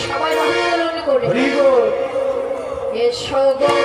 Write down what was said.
সবাই মহান এসো গো।